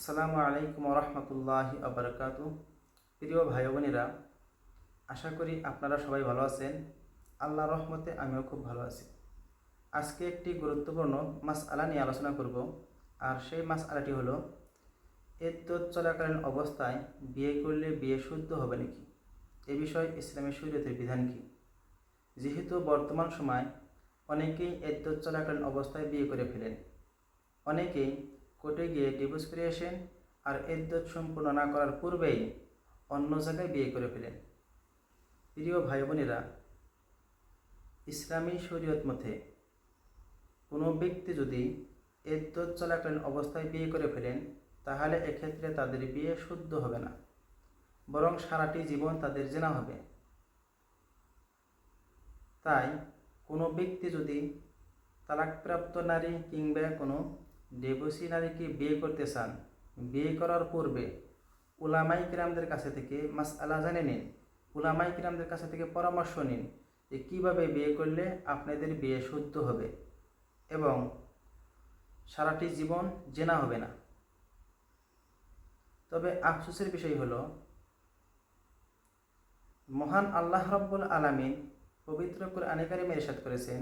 আসসালামু আলাইকুম রহমতুল্লাহি আবরকাত। প্রিয় ভাই বোনেরা আশা করি আপনারা সবাই ভালো আছেন। আল্লাহ রহমতে আমিও খুব ভালো আছি। আজকে একটি গুরুত্বপূর্ণ মাস আলা নিয়ে আলোচনা করব। আর সেই মাস আলাটি হলো এদ্যত চলাকালীন অবস্থায় বিয়ে করলে বিয়ে শুদ্ধ হবে নাকি? এ বিষয়ে ইসলামী শরীয়তের বিধান কী? যেহেতু বর্তমান সময় অনেকেই এদ্যত চলাকালীন অবস্থায় বিয়ে করে ফেলেন। অনেকেই কোর্টে গিয়ে ডিভোর্স করে আসেন আর এদ্যত সম্পূর্ণ না করার পূর্বেই অন্য জায়গায় বিয়ে করে ফেলেন প্রিয় ভাই বোনেরা ইসলামী শরীয়ত মতে কোনো ব্যক্তি যদি এদ্যত চলাকালীন অবস্থায় বিয়ে করে ফেলেন, তাহলে এক্ষেত্রে তাদের বিয়ে শুদ্ধ হবে না, বরং সারাটি জীবন তাদের জেনা হবে। তাই কোনো ব্যক্তি যদি তালাকপ্রাপ্ত নারী কিংবা কোনো ডিভোর্সি নারীকে বিয়ে করতে চান। বিয়ে করার পূর্বে উলামাই কিরামদের কাছে থেকে মাস আলা জানে নিন। উলামাই কিরামদের কাছে থেকে পরামর্শ নিন যে কীভাবে বিয়ে করলে আপনাদের বিয়ে শুদ্ধ হবে এবং সারাটি জীবন জেনা হবে না। তবে আফসোসের বিষয় হলো, মহান আল্লাহ রব্বুল আলামিন পবিত্র কোরআনে কারিমে ইরশাদ করেছেন,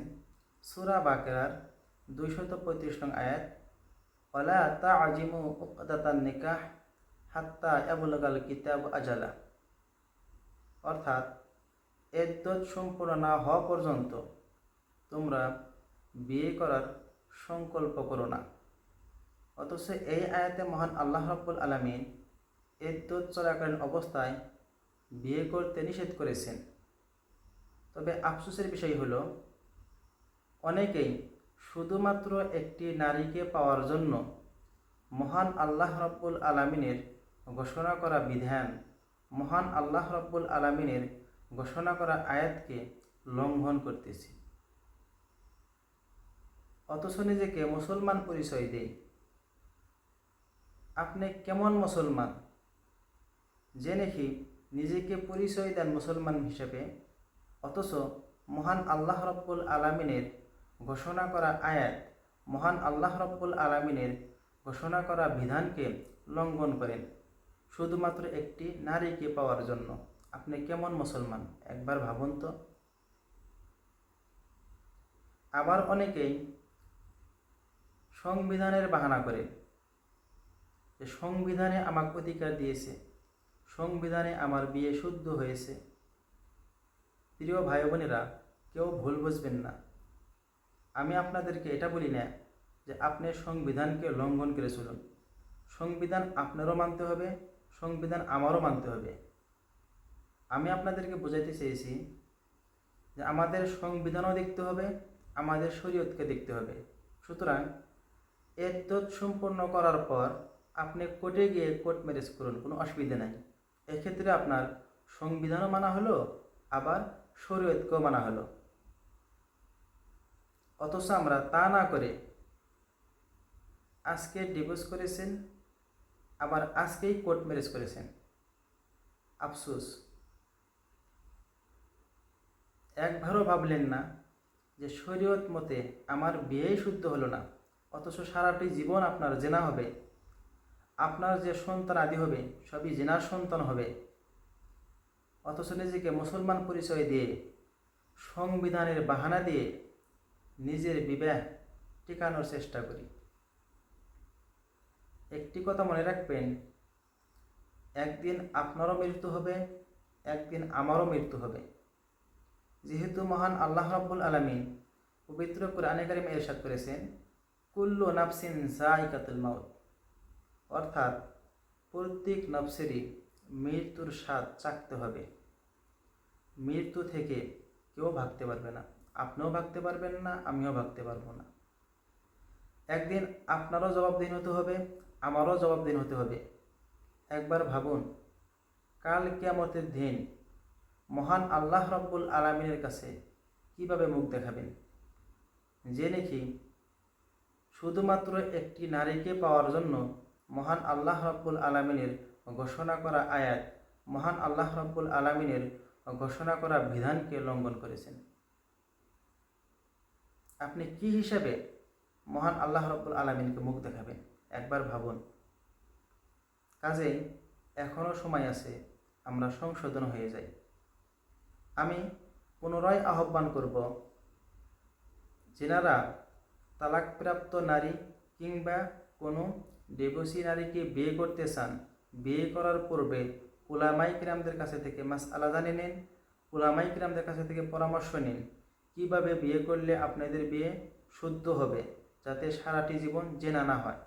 সূরা বাকেরার দুইশত পঁয়ত্রিশ নং আয়াত ওয়ালা তাজিমু উকদাতান নিকাহ হাত্তা ইয়াবলগাল কিতাব আজালা অর্থাৎ এদ্যত সম্পূর্ণ না হওয়া পর্যন্ত তোমরা বিয়ে করার সংকল্প করো না। অথচ এই আয়াতে মহান আল্লাহ রব্বুল আলামিন এদ্যত চলাকালীন অবস্থায় বিয়ে করতে নিষেধ করেছেন। তবে আফসোসের বিষয় হলো, অনেকেই শুধুমাত্র একটি নারীকে পাওয়ার জন্য মহান আল্লাহ রব্বুল আলামিনের ঘোষণা করা বিধান, মহান আল্লাহ রব্বুল আলামিনের ঘোষণা করা আয়াতকে লঙ্ঘন করতেছে। অথচ নিজেকে মুসলমান পরিচয় দেয় আপনি কেমন মুসলমান? যে নাকি নিজেকে পরিচয় দেন মুসলমান হিসেবে, অথচ মহান আল্লাহ রব্বুল আলামিনের ঘোষণা করা আয়াত মহান আল্লাহ রব্বুল আলামিনের ঘোষণা করা বিধানকে লঙ্ঘন করেন। শুধুমাত্র একটি নারীকে পাওয়ার জন্য। আপনি কেমন মুসলমান? একবার ভাবুন তো। আবার অনেকেই সংবিধানের বাহানা করে। যে সংবিধানে আমাকে অধিকার দিয়েছে। সংবিধানে আমার বিয়ে শুদ্ধ হয়েছে। প্রিয় ভাই বোনেরা কেউ ভুল বুঝবেন না। আমি আপনাদেরকে এটা বলি না যে আপনি সংবিধানকে লঙ্ঘন করে চলুন। সংবিধান আপনারও মানতে হবে, সংবিধান আমারও মানতে হবে। আমি আপনাদেরকে বোঝাইতে চেয়েছি যে আমাদের সংবিধানও দেখতে হবে, আমাদের শরীয়তকে দেখতে হবে। সুতরাং এদ্যত সম্পূর্ণ করার পর আপনি কোর্টে গিয়ে কোর্ট ম্যারেজ করুন, কোনো অসুবিধা নাই। এক্ষেত্রে আপনার সংবিধানও মানা হলো, আবার শরীয়তকেও মানা হলো। অথচ আমরা তা না করে আজকে ডিভোর্স করেছেন, আবার আজকেই কোর্ট ম্যারেজ করেছেন। আফসোস। একবারও ভাবলেন না যে শরীয়ত মতে আমার বিয়েই শুদ্ধ হলো না, অথচ সারাটি জীবন আপনার জেনা হবে। আপনার যে সন্তান আদি হবে, সবই জেনার সন্তান হবে। অথচ নিজেকে মুসলমান পরিচয় দিয়ে, সংবিধানের বাহানা দিয়ে নিজের বিবাহ টিকানোর চেষ্টা করি। একটি কথা মনে রাখবেন, একদিন আপনারও মৃত্যু হবে, একদিন আমারও মৃত্যু হবে। যেহেতু মহান আল্লাহ রাব্বুল আলমিন পবিত্র কোরআনে কারিমে এরশাদ করেছেন, কুল্লু নাফসিন জাইকাতুল মাউত। অর্থাৎ প্রত্যেক নফসেরই মৃত্যুর স্বাদ চাকতে হবে। মৃত্যু থেকে কেউ ভাগতে পারবে না। আপনিও ভাগতে পারবেন না, আমিও ভাগতে পারব না। একদিন আপনারও জবাবদিন হতে হবে, আমারও জবাবদিন হতে হবে। একবার ভাবুন, কাল কিয়ামতের দিন মহান আল্লাহ রব্বুল আলমিনের কাছে কীভাবে মুখ দেখাবেন? যে নাকি শুধুমাত্র একটি নারীকে পাওয়ার জন্য মহান আল্লাহ রব্বুল আলমিনের ঘোষণা করা আয়াত, মহান আল্লাহ রব্বুল আলমিনের ঘোষণা করা বিধানকে লঙ্ঘন করেছেন। আপনি কি হিসাবে মহান আল্লাহ রব্বুল আলমিনকে মুখ দেখাবেন? একবার ভাবুন। কাজেই এখনও সময় আছে, আমরা সংশোধন হয়ে যাই। আমি পুনরায় আহ্বান করব, যেনারা তালাকপ্রাপ্ত নারী কিংবা কোনো ডিভোর্সি নারীকে বিয়ে করতে চান, বিয়ে করার পূর্বে উলামাই কিরামদের কাছে থেকে মাস আলাদা নিন উলামাই কিরামদের কাছে থেকে পরামর্শ নিন। কীভাবে বিয়ে করলে আপনাদের বিয়ে শুদ্ধ হবে যাতে সারাটি জীবন জেনা না হয়?